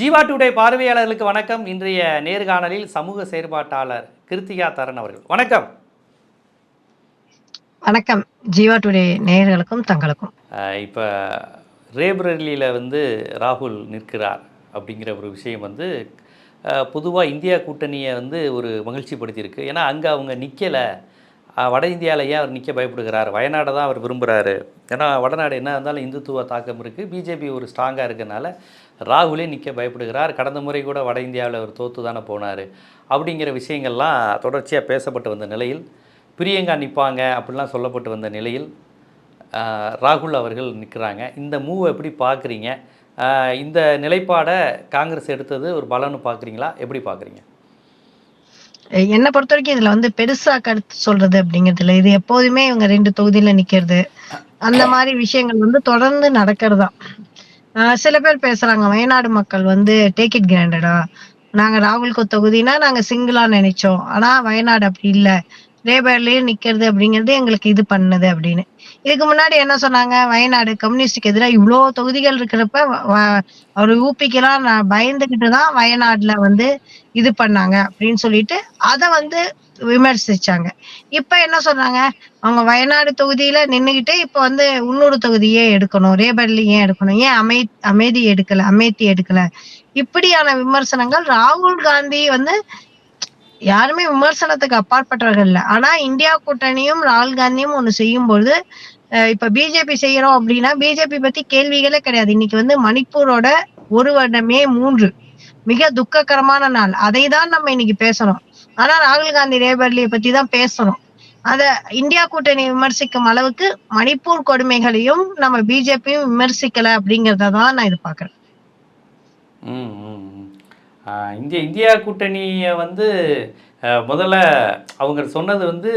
Jeeva today பார்வையாளர்களுக்கு வணக்கம். இன்றைய நேர்காணலில் சமூக செயற்பாட்டாளர் கிருத்திகா தரன் அவர்கள். வணக்கம். வணக்கம். ஜீவா டுடே நேயர்களுக்கும் தங்களுக்கும். இப்போ ரேபரலியில் வந்து ராகுல் நிற்கிறார் அப்படிங்கிற ஒரு விஷயம் வந்து பொதுவாக இந்தியா கூட்டணியை வந்து ஒரு மகிழ்ச்சிப்படுத்தியிருக்கு. ஏன்னா அங்கே அவங்க நிற்கலை வட இந்தியாவில் ஏன் அவர் நிற்க பயப்படுகிறார்? வயநாடை தான் அவர் விரும்புகிறாரு ஏன்னா வடநாடு என்ன இருந்தாலும் இந்துத்துவ தாக்கம் இருக்குது பிஜேபி ஒரு ஸ்ட்ராங்காக இருக்கனால ராகுலே நிற்க பயப்படுகிறார். கடந்த முறை கூட வட இந்தியாவில் அவர் தோத்து தானே போனார். அப்படிங்கிற விஷயங்கள்லாம் தொடர்ச்சியாக பேசப்பட்டு வந்த நிலையில் பிரியங்கா நிற்பாங்க அப்படிலாம் சொல்லப்பட்டு வந்த நிலையில் ராகுல் அவர்கள் நிற்கிறாங்க இந்த மூவை எப்படி பார்க்குறீங்க இந்த நிலைப்பாடை காங்கிரஸ் எடுத்தது ஒரு பலன்னு பார்க்குறீங்களா எப்படி பார்க்குறீங்க என்னை பொறுத்த வரைக்கும் இதுல வந்து பெருசா கருத்து சொல்றது அப்படிங்கிறது இல்ல இது எப்போதுமே இவங்க ரெண்டு தொகுதியில நிக்கிறது. அந்த மாதிரி விஷயங்கள் வந்து தொடர்ந்து நடக்கிறதா சில பேர் பேசுறாங்க வயநாடு மக்கள் வந்து டேக் இட் கிராண்டடா நாங்க ராகுலுக்கு தொகுதினா நாங்க சிங்கிளா நினைச்சோம். ஆனா வயநாடு அப்படி இல்ல. ரேபர்லயே நிக்கிறது அப்படிங்கிறது எங்களுக்கு இது பண்ணுது அப்படின்னு. இதுக்கு முன்னாடி என்ன சொன்னாங்க? வயநாடு கம்யூனிஸ்டுக்கு எதிராக இவ்வளோ தொகுதிகள் இருக்கிறப்ப வ- அவர் ஊப்பிக்கெல்லாம் நான் பயந்துகிட்டு தான் வயநாடுல வந்து இது பண்ணாங்க அப்படின்னு சொல்லிட்டு அதை வந்து விமர்சிச்சாங்க. இப்ப என்ன சொன்னாங்க? அவங்க வயநாடு தொகுதியில நின்னுகிட்டு இப்ப வந்து இன்னொரு தொகுதியே எடுக்கணும். ரேபர்லி ஏன் எடுக்கணும்? ஏன் அமை அமைதி எடுக்கல அமேத்தி எடுக்கல? இப்படியான விமர்சனங்கள் ராகுல் காந்தி வந்து யாருமே விமர்சனத்துக்கு அப்பாற்பட்டவர்கள் இல்ல. ஆனா இந்தியா கூட்டணியும் ராகுல் காந்தியும் ஒண்ணு செய்யும் பொழுது அஹ் இப்ப பிஜேபி செய்யறோம் அப்படின்னா பிஜேபி பத்தி கேள்விகளே கிடையாது. இன்னைக்கு வந்து மணிப்பூரோட ஒரு வருடமே மூன்று. மிக துக்ககரமான நாள். அதை தான் நம்ம இன்னைக்கு பேசணும். ஆனா ராகுல் காந்தி ரேபர்லியை பத்தி தான் பேசணும். அத இந்தியா கூட்டணி விமர்சிக்கும் அளவுக்கு மணிப்பூர் கொடுமைகளையும் நம்ம பிஜேபியும் விமர்சிக்கல அப்படிங்கறத தான் நான் இது பாக்குறேன் இந்திய இந்தியா கூட்டணியை வந்து முதல்ல அவங்க சொன்னது வந்து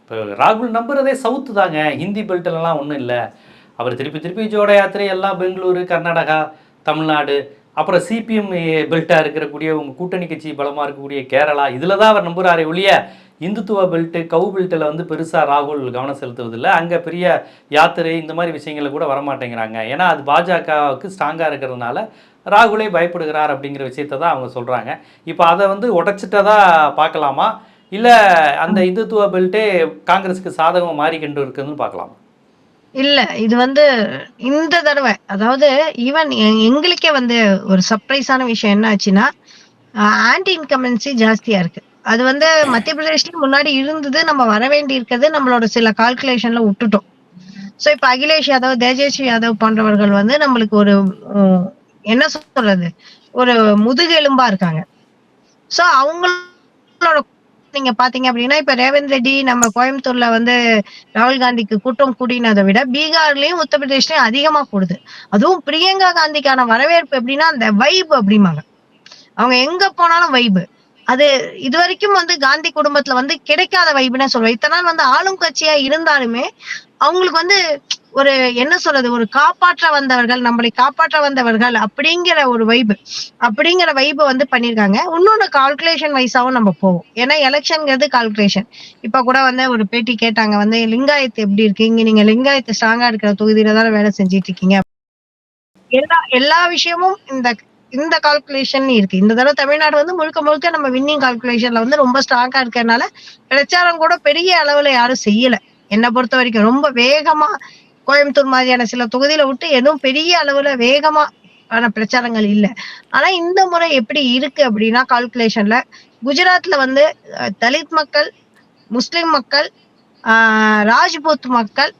இப்போ ராகுல் நம்புறதே சவுத்து தாங்க. ஹிந்தி பெல்ட்லலாம் ஒன்றும் இல்லை. அவர் திருப்பி திருப்பி ஜோட யாத்திரை எல்லாம் பெங்களூரு கர்நாடகா தமிழ்நாடு அப்புறம் சிபிஎம் பெல்ட்டாக இருக்கக்கூடிய உங்கள் கூட்டணி கட்சி பலமாக இருக்கக்கூடிய கேரளா இதில் தான் அவர் நம்புகிறாரே ஒழிய இந்துத்துவ பெல்ட்டு கவு பெல்ட்டில் வந்து பெருசாக ராகுல் கவனம் செலுத்துவதில்லை. அங்கே பெரிய யாத்திரை இந்த மாதிரி விஷயங்களை கூட வரமாட்டேங்கிறாங்க. ஏன்னா அது பாஜகவுக்கு ஸ்ட்ராங்காக இருக்கிறதுனால ராகுலே பயப்படுகிறார் அப்படிங்கிற விஷயத்தை தான் அவங்க சொல்கிறாங்க இப்போ அதை வந்து உடைச்சிட்டதா பார்க்கலாமா? இல்லை அந்த இந்துத்துவ பெல்ட்டே காங்கிரஸுக்கு சாதகம் மாறிக்கிட்டு இருக்குதுன்னு பார்க்கலாமா? இல்ல இது வந்து இந்த தடவை. அதாவது ஈவன் எங்களுக்கே வந்து ஒரு சர்ப்ரைஸான விஷயம் என்ன ஆச்சுன்னா ஆன்டி இன்கமன்சி ஜாஸ்தியா இருக்கு. அது வந்து மத்திய பிரதேஷ்லயும் முன்னாடி இருந்தது நம்ம வர வேண்டி இருக்கிறது நம்மளோட சில கால்குலேஷன்ல விட்டுட்டோம். சோ இப்ப அகிலேஷ் யாதவ் தேஜஸ்வி யாதவ் போன்றவர்கள் வந்து நம்மளுக்கு ஒரு என்ன சொல்றது? ஒரு முதுகெலும்பா இருக்காங்க. சோ அவங்களோட நீங்க பாத்தீங்க அப்படின்னா இப்ப ரேவந்த் ரெட்டி நம்ம கோயம்புத்தூர்ல வந்து ராகுல் காந்திக்கு கூட்டம் கூடினதை விட பீகார்லயும் உத்தரப்பிரதேஷ்லயும் அதிகமா கூடுது. அதுவும் பிரியங்கா காந்திக்கான வரவேற்பு எப்படின்னா அந்த வைப் அப்படிம்பாங்க. அவங்க எங்க போனாலும் வைபு. அது இது வரைக்கும் வந்து காந்தி குடும்பத்துல வந்து கிடைக்காத வைப்புன்னு சொல்லுவேன் இத்தனை நாள் வந்து ஆளும் கட்சியா இருந்தாலுமே அவங்களுக்கு வந்து ஒரு என்ன சொல்றது ஒரு காப்பாற்ற வந்தவர்கள் நம்மளை காப்பாற்ற வந்தவர்கள் அப்படிங்கிற ஒரு வைப் அப்படிங்கிற வைப் வந்து பண்ணிருக்காங்க. இன்னொன்னு கால்குலேஷன் வைஸாவும் நம்ம போவோம். ஏன்னா எலெக்ஷன்ங்கிறது கால்குலேஷன் இப்ப கூட வந்து ஒரு பேட்டி கேட்டாங்க வந்து லிங்காயத்து எப்படி இருக்கு? இங்க நீங்க லிங்காயத்து ஸ்ட்ராங்கா இருக்கிற தொகுதியில தானே வேலை செஞ்சிட்டு இருக்கீங்க. எல்லா எல்லா விஷயமும் இந்த இந்த கால்குலேஷன் இருக்கு. இந்த தடவை தமிழ்நாடு வந்து முழுக்க முழுக்க நம்ம வின்னிங் கால்குலேஷன்ல வந்து ரொம்ப ஸ்ட்ராங்கா இருக்கறனால பிரச்சாரம் கூட பெரிய அளவுல யாரும் செய்யல. என்னை பொறுத்த வரைக்கும் ரொம்ப வேகமா கோயம்புத்தூர் மாதிரியான சில தொகுதியில விட்டு எதுவும் பெரிய அளவுல வேகமா ஆன பிரச்சாரங்கள் இல்ல. ஆனா இந்த முறை எப்படி இருக்கு அப்படின்னா கால்குலேஷன்ல குஜராத்ல வந்து தலித் மக்கள் முஸ்லிம் மக்கள் ஆஹ் ராஜ்பூத் மக்கள்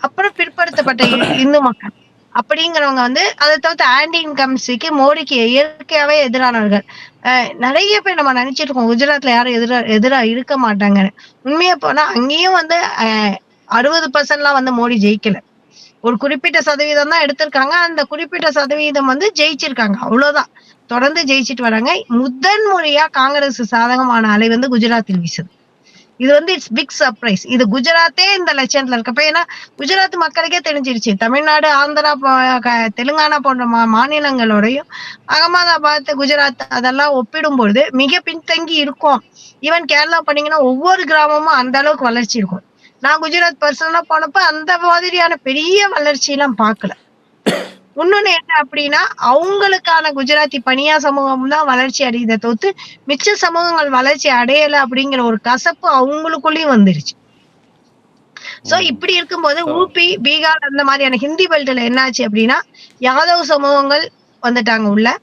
அப்புறம் பிற்படுத்தப்பட்ட இந்து மக்கள் அப்படிங்கிறவங்க வந்து அதை தவிர்த்து ஆன்டி இன்கம்ஸிக்கு மோடிக்கு இயற்கையாவே எதிரானவர்கள். அஹ் நிறைய பேர் நம்ம நினைச்சிட்டு இருக்கோம் குஜராத்ல யாரும் எதிரா எதிரா இருக்க மாட்டாங்கன்னு. உண்மையா போனா அங்கேயும் வந்து அறுபது பர்சன்ட்லாம் வந்து மோடி ஜெயிக்கல. ஒரு குறிப்பிட்ட சதவீதம் தான் எடுத்திருக்காங்க. அந்த குறிப்பிட்ட சதவீதம் வந்து ஜெயிச்சிருக்காங்க. அவ்வளவுதான். தொடர்ந்து ஜெயிச்சிட்டு வராங்க. முதன் முறையா காங்கிரஸ் சாதகமான அலை வந்து குஜராத்தில் வீசுது. இது வந்து இட்ஸ் பிக் சர்ப்ரைஸ் இது குஜராத்தே இந்த லட்சணத்துல இருக்கப்ப ஏன்னா குஜராத் மக்களுக்கே தெரிஞ்சிருச்சு. தமிழ்நாடு ஆந்திரா தெலுங்கானா போன்ற மா மாநிலங்களோடையும் அகமதாபாத் குஜராத் அதெல்லாம் ஒப்பிடும்பொழுது மிக பின்தங்கி இருக்கும். ஈவன் கேரளா பண்ணீங்கன்னா ஒவ்வொரு கிராமமும் அந்த அளவுக்கு வளர்ச்சி இருக்கும். நான் குஜராத் பர்சனலா போனப்ப அந்த மாதிரியான பெரிய வளர்ச்சி எல்லாம் பார்க்கல. இன்னொன்னு என்ன அப்படின்னா அவங்களுக்கான குஜராத்தி பனியா சமூகம் தான் வளர்ச்சி அடையுதை தவிர்த்து மிச்ச சமூகங்கள் வளர்ச்சி அடையல அப்படிங்கிற ஒரு கசப்பு அவங்களுக்குள்ளயும் வந்துருச்சு. சோ. இப்படி இருக்கும்போது ஊபி பீகார் அந்த மாதிரியான ஹிந்தி பெல்ட்ல என்னாச்சு அப்படின்னா யாதவ் சமூகங்கள் வந்துட்டாங்க உள்ள.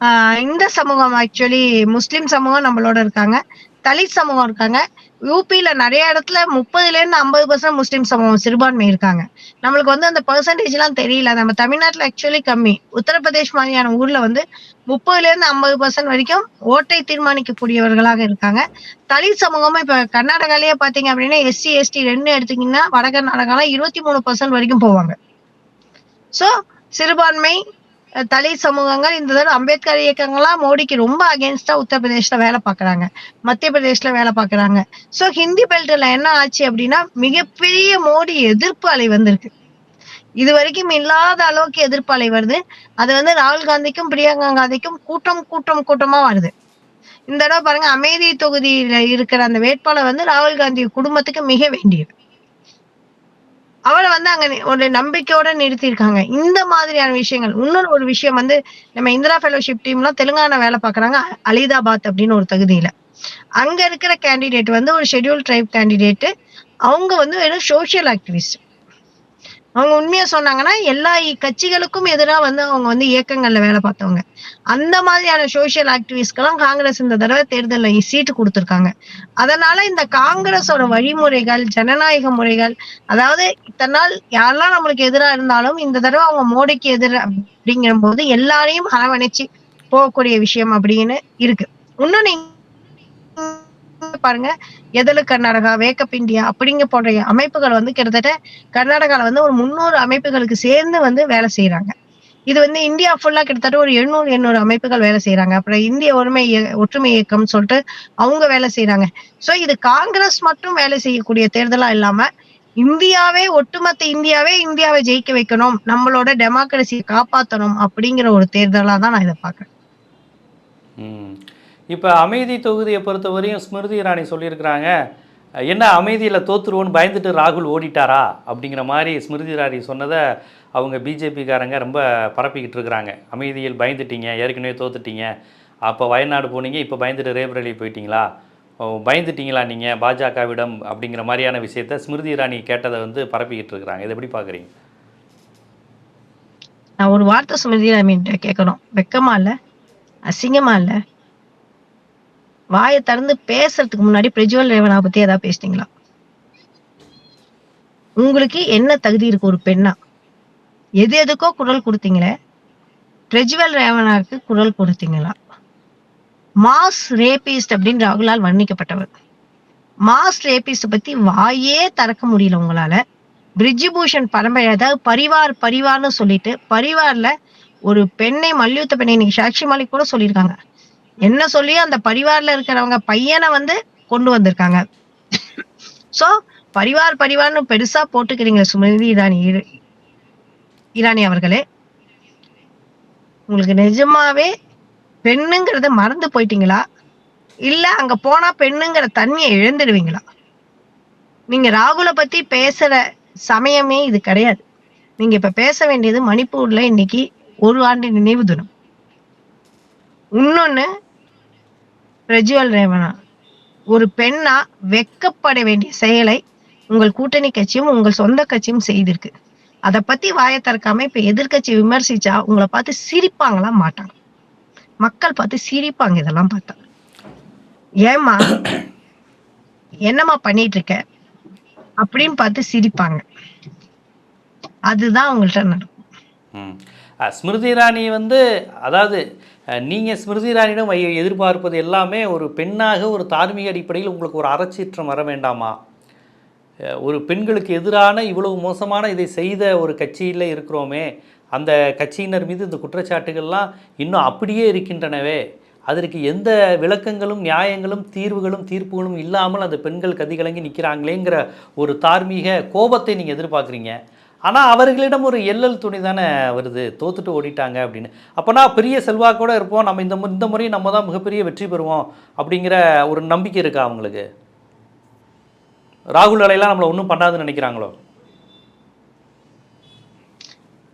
ஆஹ் இந்த சமூகம் ஆக்சுவலி முஸ்லிம் சமூகம் நம்மளோட இருக்காங்க தலித் சமூகம் இருக்காங்க யூபியில நிறைய இடத்துல முப்பதுல இருந்து ஐம்பது பர்சன்ட் முஸ்லீம் சமூகம் சிறுபான்மை இருக்காங்க. நம்மளுக்கு வந்து அந்த பெர்சன்டேஜ் எல்லாம் தெரியல. நம்ம தமிழ்நாட்டுல ஆக்சுவலி கம்மி. உத்தரப்பிரதேஷ் மாதிரியான ஊர்ல வந்து முப்பதுல இருந்து ஐம்பது பர்சன்ட் வரைக்கும் ஓட்டை தீர்மானிக்கக்கூடியவர்களாக இருக்காங்க. தலித் சமூகமா இப்ப கர்நாடகாலேயே பாத்தீங்க அப்படின்னா எஸ்சி எஸ்டி ரெண்டு எடுத்தீங்கன்னா வட கர்நாடகாலாம் இருபத்தி மூணு பர்சன்ட் வரைக்கும் போவாங்க. சோ சிறுபான்மை தலை சமூகங்கள் இந்த தடவை அம்பேத்கர் இயக்கங்கள்லாம் மோடிக்கு ரொம்ப அகேன்ஸ்டா உத்தரப்பிரதேஷ்ல வேலை பாக்குறாங்க மத்திய பிரதேஷ்ல வேலை பாக்குறாங்க சோ ஹிந்தி பெல்ட்ல என்ன ஆச்சு அப்படின்னா மிகப்பெரிய மோடி எதிர்ப்பு அலை வந்திருக்கு. இது வரைக்கும் இல்லாத அளவுக்கு எதிர்ப்பு அலை வருது. அது வந்து ராகுல் காந்திக்கும் பிரியங்கா காந்திக்கும் கூட்டம் கூட்டம் கூட்டமா வருது. இந்த தடவை பாருங்க அமேதி தொகுதியில இருக்கிற அந்த வேட்பாளர் வந்து ராகுல் காந்தி குடும்பத்துக்கு மிக வேண்டியது அவளை வந்து அங்க ஒரு நம்பிக்கையோட நிறுத்தியிருக்காங்க. இந்த மாதிரியான விஷயங்கள். இன்னொரு ஒரு விஷயம் வந்து நம்ம இந்திரா ஃபெலோஷிப் டீம்லாம் தெலுங்கானா வேலை பாக்குறாங்க அலிதாபாத் அப்படின்னு ஒரு தகுதியில. அங்க இருக்கிற கேண்டிடேட் வந்து ஒரு ஷெட்யூல் ட்ரைப் கேண்டிடேட் அவங்க வந்து வெறும் சோசியல் ஆக்டிவிஸ்ட் அவங்க உண்மையா சொன்னாங்கன்னா எல்லா இ- கட்சிகளுக்கும் எதிராக வந்து அவங்க வந்து இயக்கங்கள்ல வேலை பார்த்தவங்க. அந்த மாதிரியான சோசியல் ஆக்டிவிஸ்ட்கெல்லாம் காங்கிரஸ் இந்த தடவை தேர்தலில் சீட்டு கொடுத்துருக்காங்க. அதனால இந்த காங்கிரஸோட வழிமுறைகள் ஜனநாயக முறைகள் அதாவது இத்தனை நாள் யாரெல்லாம் நம்மளுக்கு எதிராக இருந்தாலும் இந்த தடவை அவங்க மோடிக்கு எதிர அப்படிங்கிற போது எல்லாரையும் அரவணைச்சு போகக்கூடிய விஷயம் அப்படின்னு இருக்கு. இன்னும் நீங்க பாருங்க எதலு கர்நாடகா வேக்கப் இந்தியா அப்படிங்க போன்ற அமைப்புகள் வந்து கிட்டத்தட்ட கர்நாடகால வந்து ஒரு முன்னூறு அமைப்புகளுக்கு சேர்ந்து வந்து வேலை செய்யறாங்க இது வந்து இந்தியா ஃபுல்லா கிட்டத்தட்ட ஒரு எண்ணூறு எண்ணூறு அமைப்புகள் வேலை செய்யறாங்க அப்புறம் இந்திய ஒருமை ஒற்றுமை இயக்கம்னு சொல்லிட்டு அவங்க வேலை செய்யறாங்க சோ இது காங்கிரஸ் மட்டும் வேலை செய்யக்கூடிய தேர்தலா இல்லாம இந்தியாவே ஒட்டுமொத்த இந்தியாவே இந்தியாவை ஜெயிக்க வைக்கணும் நம்மளோட டெமோக்ரஸியை காப்பாற்றணும் அப்படிங்கிற ஒரு தேர்தலா தான் நான் இதை பாக்குறேன் இப்போ அமைதி தொகுதியை பொறுத்தவரையும் ஸ்மிருதி இராணி சொல்லியிருக்கிறாங்க என்ன அமைதியில் தோத்துருவோன்னு பயந்துட்டு ராகுல் ஓடிட்டாரா? அப்படிங்கிற மாதிரி ஸ்மிருதி இராணி சொன்னதை அவங்க பிஜேபிக்காரங்க ரொம்ப பரப்பிக்கிட்டு இருக்கிறாங்க. அமைதியில் பயந்துட்டீங்க ஏற்கனவே தோத்துட்டீங்க. அப்போ வயநாடு போனீங்க இப்போ பயந்துட்டு ரேபரேலி போயிட்டீங்களா? பயந்துட்டீங்களா நீங்கள் பாஜகவிடம்? அப்படிங்கிற மாதிரியான விஷயத்த ஸ்மிருதி இராணி கேட்டதை வந்து பரப்பிக்கிட்டு இருக்கிறாங்க. இதை எப்படி பார்க்குறீங்க? நான் ஒரு வார்த்தை ஸ்மிருதி இராணி கேட்கணும். வெக்கமா இல்லை? அசிங்கமா இல்லை? வாயை திறந்து பேசுறதுக்கு முன்னாடி பிரஜ்வல் ரேவனா பத்தி ஏதாவது பேசிட்டீங்களா உங்களுக்கு என்ன தகுதி இருக்கு ஒரு பெண்ணா? எது எதுக்கோ குரல் கொடுத்தீங்களே பிரஜ்வல் ரேவனாக்கு குரல் கொடுத்தீங்களா? மாஸ் ரேபிஸ்ட் அப்படின்னு ராகுலால் வர்ணிக்கப்பட்டவர் மாஸ் ரேபிஸ்ட் பத்தி வாயே திறக்க முடியல உங்களால. பிரிஜிபூஷன் பரம்பரை அதாவது பரிவார் பரிவார்னு சொல்லிட்டு பரிவார்ல ஒரு பெண்ணை மல்யுத்த பெண்ணை இன்னைக்கு சாட்சி மாலிக் கூட சொல்லியிருக்காங்க. என்ன சொல்லி அந்த பரிவார்ல இருக்கிறவங்க பையனை வந்து கொண்டு வந்திருக்காங்க. சோ பரிவார் பரிவார்னு பெருசா போட்டுக்கிறீங்க சுமதி இரானி இரானி அவர்களே. உங்களுக்கு நிஜமாவே பெண்ணுங்கிறத மறந்து போயிட்டீங்களா? இல்ல அங்க போனா பெண்ணுங்கிற தண்ணியை இழந்துடுவீங்களா? நீங்க ராகுலை பத்தி பேசுற சமயமே இது கிடையாது. நீங்க இப்ப பேச வேண்டியது மணிப்பூர்ல இன்னைக்கு ஒரு ஆண்டு நினைவு தினம். இன்னொன்னு பிரஜ்வல் ரேவனா. ஒரு பெண்ணா வெக்கப்பட வேண்டிய செயலை உங்கள் கூட்டணி கட்சியும் உங்கள் சொந்த கட்சியும் செய்திருக்கு. அதை பத்தி வாயை திறக்காம இப்ப எதிர்கட்சி விமர்சிச்சா உங்களை பார்த்து சிரிப்பாங்களா மாட்டாங்க. மக்கள் பார்த்து சிரிப்பாங்க இதெல்லாம் பார்த்தா. ஏமா என்னம்மா பண்ணிட்டு இருக்க அப்படின்னு பார்த்து சிரிப்பாங்க. அதுதான் அவங்கள்ட்ட நடக்கும். ஸ்மிருதி இராணி வந்து அதாவது நீங்கள் ஸ்மிருதி இரானியிடம் வை- எதிர்பார்ப்பது எல்லாமே ஒரு பெண்ணாக ஒரு தார்மீக அடிப்படையில் உங்களுக்கு ஒரு அறச்சீற்றம் வர வேண்டாமா? ஒரு பெண்களுக்கு எதிரான இவ்வளவு மோசமான இதை செய்த ஒரு கட்சியில் இருக்கிறோமே அந்த கட்சியினர் மீது இந்த குற்றச்சாட்டுகள்லாம் இன்னும் அப்படியே இருக்கின்றனவே அதற்கு எந்த விளக்கங்களும் நியாயங்களும் தீர்வுகளும் தீர்ப்புகளும் இல்லாமல் அந்த பெண்கள் கதிகலங்கி நிற்கிறாங்களேங்கிற ஒரு தார்மீக கோபத்தை நீங்கள் எதிர்பார்க்குறீங்க. ஆனால் அவர்களிடம் ஒரு எல்லல் துணி தானே வருது. தோத்துட்டு ஓடிட்டாங்க அப்படின்னு. அப்போனா பெரிய செல்வாக்கோடு இருப்போம். நம்ம இந்த மு- இந்த முறை நம்ம தான் மிகப்பெரிய வெற்றி பெறுவோம் அப்படிங்கிற ஒரு நம்பிக்கை இருக்கா அவங்களுக்கு? ராகுல் அலையெல்லாம் நம்மளை ஒன்றும் பண்ணாதுன்னு நினைக்கிறாங்களோ?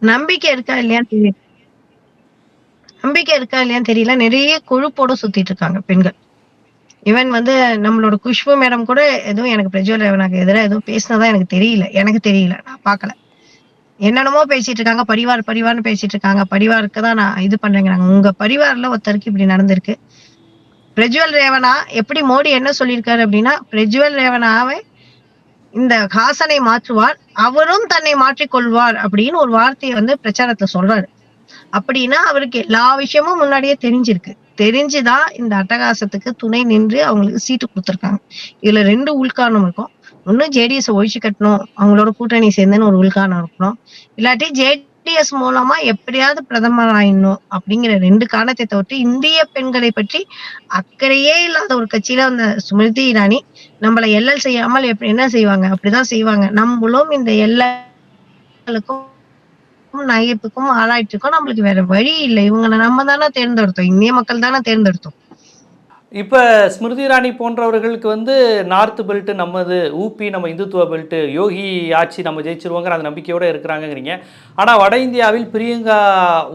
நம்பிக்கை இருக்கா இல்லையான்னு தெரியல. நம்பிக்கை இருக்கா இல்லையான்னு தெரியல. நிறைய கொழுப்போட சுத்திட்டு இருக்காங்க பெண்கள். ஈவன் வந்து நம்மளோட குஷ்பு மேடம் கூட எதுவும் எனக்கு பிரஜோல் ரேவனாக்கு எதிராக எதுவும் பேசினதா எனக்கு தெரியல. எனக்கு தெரியல. நான் பார்க்கல. என்னென்னமோ பேசிட்டு இருக்காங்க பரிவார் பரிவார்னு பேசிட்டு இருக்காங்க. பரிவாருக்கு தான் நான் இது பண்றேங்கிறாங்க. உங்க பரிவார்ல ஒருத்தருக்கு இப்படி நடந்திருக்கு. பிரஜ்வல் ரேவனா எப்படி மோடி என்ன சொல்லியிருக்காரு அப்படின்னா பிரஜ்வல் ரேவனாவை இந்த ஹாசனை மாற்றுவார் அவரும் தன்னை மாற்றிக்கொள்வார் அப்படின்னு ஒரு வார்த்தையை வந்து பிரச்சாரத்துல சொல்றாரு. அப்படின்னா அவருக்கு எல்லா விஷயமும் முன்னாடியே தெரிஞ்சிருக்கு. தெரிஞ்சுதான் இந்த அட்டகாசத்துக்கு துணை நின்று அவங்களுக்கு சீட்டு கொடுத்துருக்காங்க. இதுல ரெண்டு உள்காரணம் இருக்கும். ஒன்னும் ஜேடிஎஸ் ஒழிச்சு கட்டணும். அவங்களோட கூட்டணி சேர்ந்துன்னு ஒரு உள்காரணம் இருக்கணும். இல்லாட்டி ஜேடிஎஸ் மூலமா எப்படியாவது பிரதமர் ஆயிடணும் அப்படிங்கிற ரெண்டு காரணத்தை தவிர்த்து இந்திய பெண்களை பற்றி அக்கறையே இல்லாத ஒரு கட்சியில அந்த ஸ்மிருதி இரானி நம்மளை எல்எல் செய்யாமல் எப்படி என்ன செய்வாங்க? அப்படிதான் செய்வாங்க. நம்மளும் இந்த எல்லைகளுக்கும் நகைப்புக்கும் ஆளாயிட்டு இருக்கோம் நம்மளுக்கு வேற வழி இல்லை. இவங்களை நம்ம தானே தேர்ந்தெடுத்தோம். இந்திய மக்கள் தானே தேர்ந்தெடுத்தோம். இப்போ ஸ்மிருதி இராணி போன்றவர்களுக்கு வந்து நார்த் பெல்ட் நம்மது ஊபி நம்ம இந்துத்துவ பெல்ட் யோகி ஆட்சி நம்ம ஜெயிச்சிருவோங்கிற அந்த நம்பிக்கையோடு இருக்கிறாங்கங்கிறீங்க. ஆனால் வட இந்தியாவில் பிரியங்கா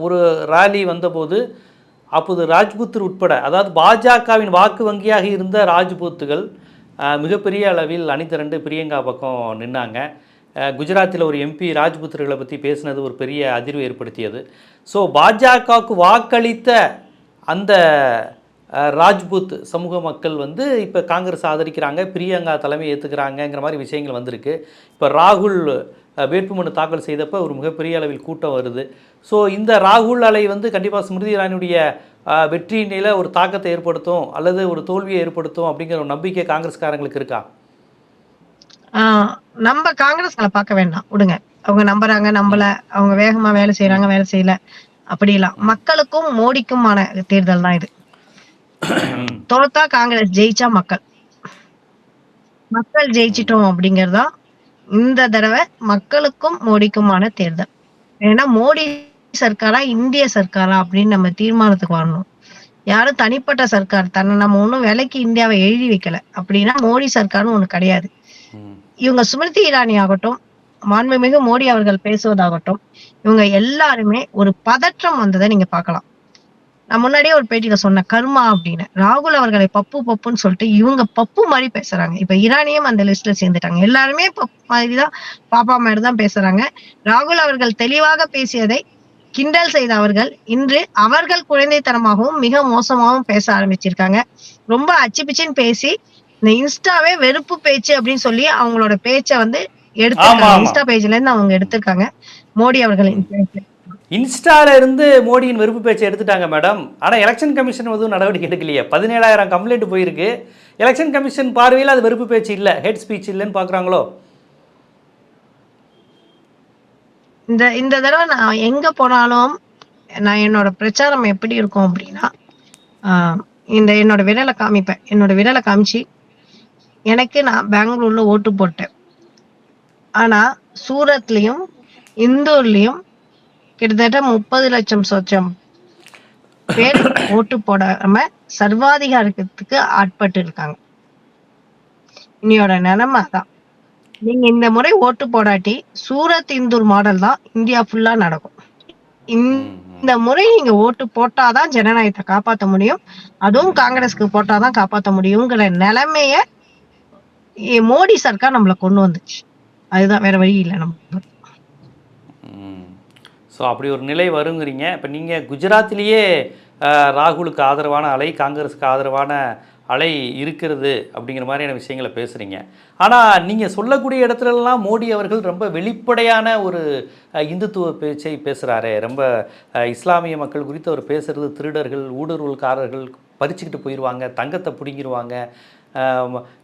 ஒரு ராலி வந்தபோது அப்போது ராஜ்புத்தர் உட்பட அதாவது பாஜகவின் வாக்கு வங்கியாக இருந்த ராஜ்புத்துகள் மிகப்பெரிய அளவில் அணிதிரண்டு பிரியங்கா பக்கம் நின்னாங்க. குஜராத்தில் ஒரு எம்பி ராஜ்புத்தர்களை பற்றி பேசினது ஒரு பெரிய அதிர்வு ஏற்படுத்தியது. ஸோ பாஜகவுக்கு வாக்களித்த அந்த ராஜ்புத் சமூக மக்கள் வந்து இப்போ காங்கிரஸ் ஆதரிக்கிறாங்க பிரியங்கா தலைமை ஏற்றுக்கிறாங்கங்கிற மாதிரி விஷயங்கள் வந்திருக்கு. இப்போ ராகுல் வேட்புமனு தாக்கல் செய்தப்போ ஒரு மிகப்பெரிய அளவில் கூட்டம் வருது. ஸோ இந்த ராகுல் அலை வந்து கண்டிப்பாக ஸ்மிருதி இரானியுடைய அஹ், வெற்றியினில ஒரு தாக்கத்தை ஏற்படுத்தும் அல்லது ஒரு தோல்வியை ஏற்படுத்தும் அப்படிங்கிற ஒரு நம்பிக்கை காங்கிரஸ்காரங்களுக்கு இருக்கா? நம்ம காங்கிரஸ்களை பார்க்க வேண்டாம். விடுங்க. அவங்க நம்புறாங்க நம்பல. அவங்க வேகமா வேலை செய்யறாங்க வேலை செய்யல. அப்படிலாம் மக்களுக்கும் மோடிக்குமான தேர்தல் தான் இது. தோத்தா காங்கிரஸ் ஜெயிச்சா மக்கள். மக்கள் ஜெயிச்சிட்டோம் அப்படிங்கறதா இந்த தடவை மக்களுக்கும் மோடிக்குமான தேர்தல். ஏன்னா மோடி சர்க்காரா இந்திய சர்க்காரா அப்படின்னு நம்ம தீர்மானத்துக்கு வரணும். யாரும் தனிப்பட்ட சர்க்கார் தன்னை நம்ம ஒண்ணும் விலைக்கு இந்தியாவை எழுதி வைக்கல. அப்படின்னா மோடி சர்க்கார்னு ஒண்ணு கிடையாது. இவங்க ஸ்மிருதி இரானி ஆகட்டும் மாண்புமிகு மோடி அவர்கள் பேசுவதாகட்டும் இவங்க எல்லாருமே ஒரு பதற்றம் வந்ததை நீங்க பார்க்கலாம். நான் முன்னாடியே ஒரு பேட்டியில சொன்னேன் கர்மா அப்படின்னு. ராகுல் அவர்களை பப்பு பப்புன்னு சொல்லிட்டு இவங்க பப்பு மாதிரி பேசுறாங்க. இப்ப ஈரானியும் அந்த லிஸ்ட்ல சேர்ந்துட்டாங்க. எல்லாருமே பப்பு மாதிரி தான் பாப்பா மாதிரி தான் பேசுறாங்க. ராகுல் அவர்கள் தெளிவாக பேசியதை கிண்டல் செய்த அவர்கள் இன்று அவர்கள் குழந்தைத்தனமாகவும் மிக மோசமாகவும் பேச ஆரம்பிச்சிருக்காங்க. ரொம்ப அச்சு பிச்சுன்னு பேசி இந்த இன்ஸ்டாவே வெறுப்பு பேச்சு அப்படின்னு சொல்லி அவங்களோட பேச்சை வந்து எடுத்திருக்காங்க. இன்ஸ்டா பேஜ்ல இருந்து அவங்க எடுத்திருக்காங்க. மோடி அவர்களின் இன்ஸ்டால இருந்து மோடியின் வெறுப்பு பேச்சை எடுத்துட்டாங்க மேடம். ஆனால் எலெக்ஷன் கமிஷன் எதுவும் நடவடிக்கை எடுக்கலையே. பதினேழாயிரம் கம்ப்ளைண்ட் போயிருக்கு. எலெக்ஷன் கமிஷன் பார்வையில் அது வெறுப்பு பேச்சு இல்லை. ஹெட் ஸ்பீச் இல்லைன்னு பார்க்குறாங்களோ? இந்த இந்த தடவை நான் எங்க போனாலும் நான் என்னோட பிரச்சாரம் எப்படி இருக்கும் அப்படின்னா இந்த என்னோட விரலை காமிப்பேன். என்னோட விரலை காமிச்சு எனக்கு நான் பெங்களூர்ல ஓட்டு போட்டேன். ஆனா சூரத்லயும் இந்தூர்லயும் கிட்டத்தட்ட முப்பது லட்சம் சொச்சம். பேர் ஓட்டு போடாம சர்வாதிகாரத்துக்கு ஆட்பட்டு இருக்காங்க இன்னையோட நிலைமை அதான். நீங்க இந்த முறை ஓட்டு போடாட்டி சூரத் இந்தூர் மாடல் தான் இந்தியா ஃபுல்லா நடக்கும். இந்த- முறை நீங்க ஓட்டு போட்டாதான் ஜனநாயகத்தை காப்பாற்ற முடியும். அதுவும் காங்கிரஸ்க்கு போட்டாதான் காப்பாத்த முடியுங்கிற நிலைமைய மோடி சர்க்கார் நம்மள கொண்டு வந்துச்சு. அதுதான் வேற வழி இல்லை நம்ம ஸோ அப்படி ஒரு நிலை வருங்கிறீங்க. இப்போ நீங்கள் குஜராத்திலேயே ராகுலுக்கு ஆதரவான அலை காங்கிரஸுக்கு ஆதரவான அலை இருக்கிறது அப்படிங்கிற மாதிரியான விஷயங்களை பேசுகிறீங்க ஆனால் நீங்கள் சொல்லக்கூடிய இடத்துலலாம் மோடி அவர்கள் ரொம்ப வெளிப்படையான ஒரு இந்துத்துவ பேச்சை பேசுகிறாரே ரொம்ப இஸ்லாமிய மக்கள் குறித்து அவர் பேசுகிறது திருடர்கள் ஊடுருவல்காரர்கள் பறிச்சுக்கிட்டு போயிடுவாங்க தங்கத்தை பிடிங்கிடுவாங்க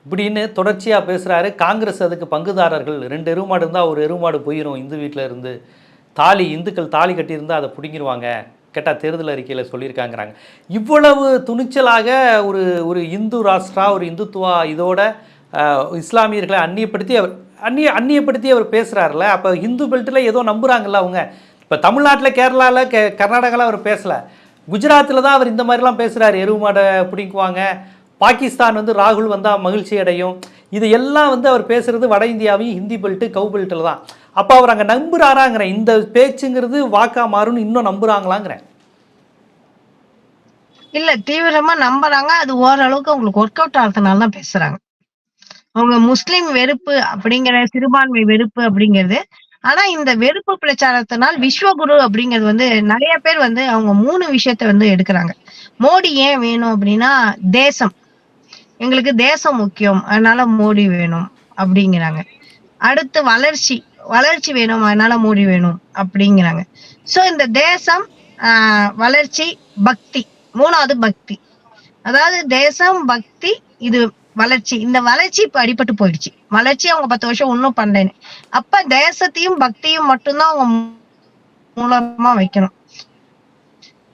இப்படின்னு தொடர்ச்சியாக பேசுகிறாரு காங்கிரஸ் அதுக்கு பங்குதாரர்கள். ரெண்டு எருமாடு இருந்தால் ஒரு எருமாடு போயிடும் இந்து வீட்டில் இருந்து. தாலி இந்துக்கள் தாலி கட்டியிருந்தால் அதை பிடுங்கிடுவாங்க கேட்டால் தேர்தல் அறிக்கையில் சொல்லியிருக்காங்கிறாங்க. இவ்வளவு துணிச்சலாக ஒரு ஒரு இந்து ராஷ்டிரா ஒரு இந்துத்துவா இதோட இஸ்லாமியர்களை அந்நியப்படுத்தி அவர் அந்நிய அந்நியப்படுத்தி அவர் பேசுகிறாருல அப்போ இந்து பெல்ட்டில் ஏதோ நம்புகிறாங்கல்ல அவங்க. இப்போ தமிழ்நாட்டில் கேரளாவில் கே கர்நாடகாவில் அவர் பேசலை. குஜராத்தில் தான் அவர் இந்த மாதிரிலாம் பேசுகிறார் எருவு மாடை பிடிக்குவாங்க பாகிஸ்தான் வந்து ராகுல் வந்தால் மகிழ்ச்சி அடையும் இது எல்லாம் வந்து அவர் பேசுகிறது வட இந்தியாவையும் ஹிந்தி பெல்ட்டு கவு பெல்ட்டில் தான். அப்போ அவர் அங்கே நம்புறாராங்கிறேன் இந்த பேச்சுங்கிறது வாக்கா மாறும்னு இன்னும் நம்புறாங்களாங்கிறேன். இல்ல தீவிரமா நம்புறாங்க. அது ஓரளவுக்கு அவங்களுக்கு ஒர்க் அவுட் ஆகிறதுனால தான் பேசுறாங்க. அவங்க முஸ்லிம் வெறுப்பு அப்படிங்கிற சிறுபான்மை வெறுப்பு அப்படிங்கிறது ஆனா இந்த வெறுப்பு பிரச்சாரத்தினால் விஸ்வகுரு அப்படிங்கிறது வந்து நிறைய பேர் வந்து அவங்க மூணு விஷயத்த வந்து எடுக்கிறாங்க. மோடி ஏன் வேணும் அப்படின்னா தேசம். எங்களுக்கு தேசம் முக்கியம். அதனால மோடி வேணும் அப்படிங்கிறாங்க. அடுத்து வளர்ச்சி வளர்ச்சி வேணும் அதனால மூடி வேணும் அப்படிங்கிறாங்க. சோ இந்த தேசம் ஆஹ், வளர்ச்சி பக்தி மூணாவது பக்தி. அதாவது தேசம் பக்தி இது வளர்ச்சி. இந்த வளர்ச்சி இப்ப அடிபட்டு போயிடுச்சு. வளர்ச்சி அவங்க பத்து வருஷம் ஒன்றும் பண்ணலன்னு. அப்ப தேசத்தையும் பக்தியும் மட்டும்தான் அவங்க மூலமா வைக்கணும்.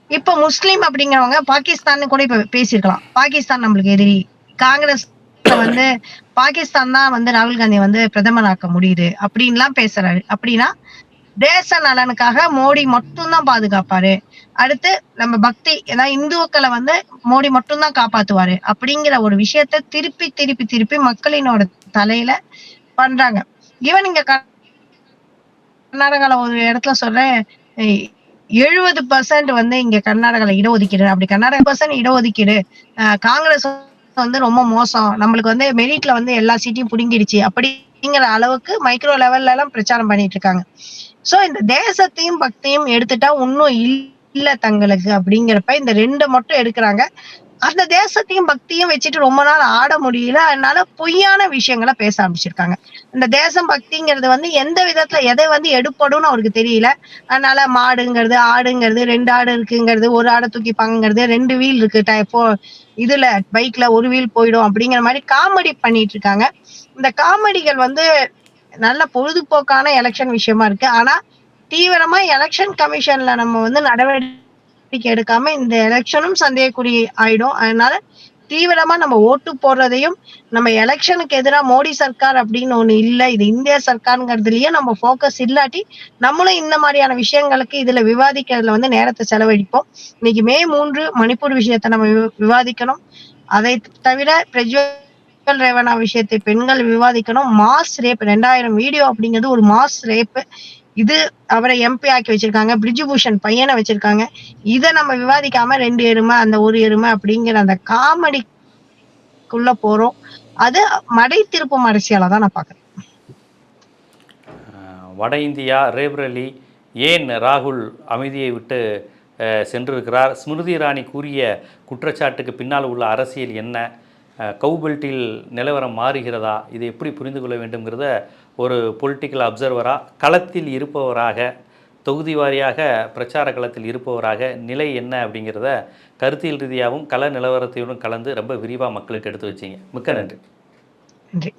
இப்ப முஸ்லீம் அப்படிங்கிறவங்க பாகிஸ்தான் கூட இப்ப பேசியிருக்கலாம். பாகிஸ்தான் நம்மளுக்கு எதிரி. காங்கிரஸ் வந்து பாகிஸ்தான் தான் வந்து ராகுல் காந்தி வந்து பிரதமராக்க முடியுது. அப்படின்லாம் பேசுறாரு. அப்படின்னா தேச நலனுக்காக மோடி மட்டும்தான் பாதுகாப்பாரு. அடுத்து நம்ம பக்தி ஏதாவது இந்துக்களை வந்து மோடி மட்டும்தான் காப்பாத்துவாரு அப்படிங்கிற ஒரு விஷயத்த திருப்பி திருப்பி திருப்பி மக்களினோட தலையில பண்றாங்க. ஈவன் இங்க க- கர்நாடகால ஒரு இடத்துல சொல்றேன். எழுபது பர்சன்ட் வந்து இங்க கர்நாடகால இடஒதுக்கீடு. அப்படி கர்நாடக பர்சன்ட் இடஒதுக்கீடு. காங்கிரஸ் வந்து ரொம்ப மோசம். நம்மளுக்கு வந்து மெரிட்ல வந்து எல்லா சீட்டையும் புடுங்கிடுச்சு. அப்படிங்கிற அளவுக்கு மைக்ரோ லெவல்ல எல்லாம் பிரச்சாரம் பண்ணிட்டு இருக்காங்க சோ இந்த தேசத்தையும் பக்தியும் எடுத்துட்டா இன்னும் இல்ல தங்களுக்கு. அப்படிங்கிறப்ப இந்த ரெண்டு மட்டும் எடுக்கிறாங்க. அந்த தேசத்தையும் பக்தியும் வச்சுட்டு ரொம்ப நாள் ஆட முடியல. அதனால பொய்யான விஷயங்களை பேச ஆரம்பிச்சிருக்காங்க. இந்த தேசம் பக்திங்கிறது வந்து எந்த விதத்துல எதை வந்து எடுப்படும்னு அவருக்கு தெரியல. அதனால மாடுங்கிறது ஆடுங்கிறது ரெண்டு ஆடு இருக்குங்கிறது ஒரு ஆடை தூக்கிப்பாங்கிறது ரெண்டு வீல் இருக்கு. டை- இதுல பைக்ல ஒரு வீல் போயிடும் அப்படிங்கிற மாதிரி காமெடி பண்ணிட்டு இருக்காங்க இந்த காமெடிகள் வந்து நல்ல பொழுதுபோக்கான எலெக்ஷன் விஷயமா இருக்கு. ஆனா தீவிரமா எலெக்ஷன் கமிஷன்ல நம்ம வந்து நடவடிக்கை எடுக்காம இந்த எலெக்ஷனும் சந்தேகக்குறி ஆயிடும். அதனால தீவிரமா நம்ம ஓட்டு போடுறதையும் நம்ம எலெக்ஷனுக்கு எதிராக மோடி சர்க்கார் அப்படின்னு ஒண்ணு இல்ல இது இந்திய சர்க்காருங்கிறதுலயே நம்ம போக்கஸ் இல்லாட்டி நம்மளும் இந்த மாதிரியான விஷயங்களுக்கு இதுல விவாதிக்கிறதுல வந்து நேரத்தை செலவழிப்போம். இன்னைக்கு மே மூன்று மணிப்பூர் விஷயத்தை நம்ம விவாதிக்கணும். அதை தவிர பிரஜ்வல் ரேவனா விஷயத்தை பெண்கள் விவாதிக்கணும். மாஸ் ரேப் ரெண்டாயிரம் வீடியோ அப்படிங்கிறது ஒரு மாஸ் ரேப் இது அவரை எம்பி ஆக்கி வச்சிருக்காங்க பிரிஜுபூஷன் பையனை வச்சிருக்காங்க. இதை நம்ம விவாதிக்காம ரெண்டு எருமை அந்த ஒரு எருமை அப்படிங்கிற அந்த காமெடிக்குள்ள போறோம். அது மடை திருப்பும் அரசியலை தான் நான் பாக்குறேன் வட இந்தியா ரேப்ரலி ஏன் ராகுல் அமைதியை விட்டு அஹ், சென்றிருக்கிறார்? ஸ்மிருதி இராணி கூறிய குற்றச்சாட்டுக்கு பின்னால் உள்ள அரசியல் என்ன? கவுபெல்ட்டில் நிலவரம் மாறுகிறதா? இதை எப்படி புரிந்து கொள்ள வேண்டும்ங்கிறத ஒரு பொலிட்டிக்கல் அப்சர்வராக களத்தில் இருப்பவராக தொகுதி வாரியாக பிரச்சார களத்தில் இருப்பவராக நிலை என்ன அப்படிங்கிறத கருத்தியல் ரீதியாகவும் கள நிலவரத்தையுடன் கலந்து ரொம்ப விரிவாக மக்களுக்கு எடுத்து வச்சீங்க. மிக்க நன்றி. நன்றி.